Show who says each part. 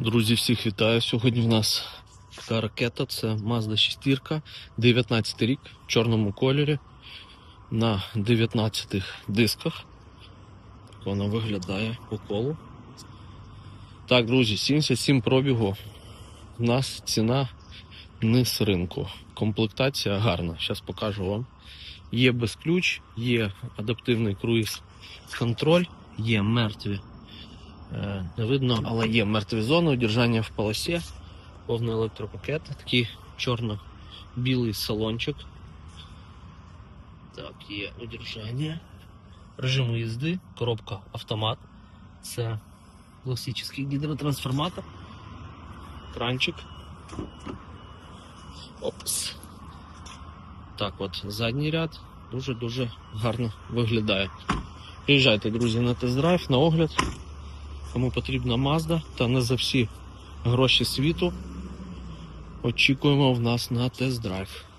Speaker 1: Друзі, всіх вітаю. Сьогодні в нас така ракета, це Mazda 6, 19 рік, в чорному кольорі, на 19 дисках. Так вона виглядає по колу. Так, друзі, 77 пробігу. У нас ціна низ ринку. Комплектація гарна. Зараз покажу вам. Є безключ, є адаптивний круїз контроль, є мертві Не видно, але є мертві зони, удержання в полосі, повний електропакет, такий чорно-білий салончик. Так, є удержання. Режим їзди, коробка автомат. Це класичний гідротрансформатор. Кранчик. Опс. Так от, задній ряд дуже-дуже гарно виглядає. Приїжджайте, друзі, на тест-драйв, на огляд. Кому потрібна мазда та не за всі гроші світу. Очікуємо в нас на тест-драйв.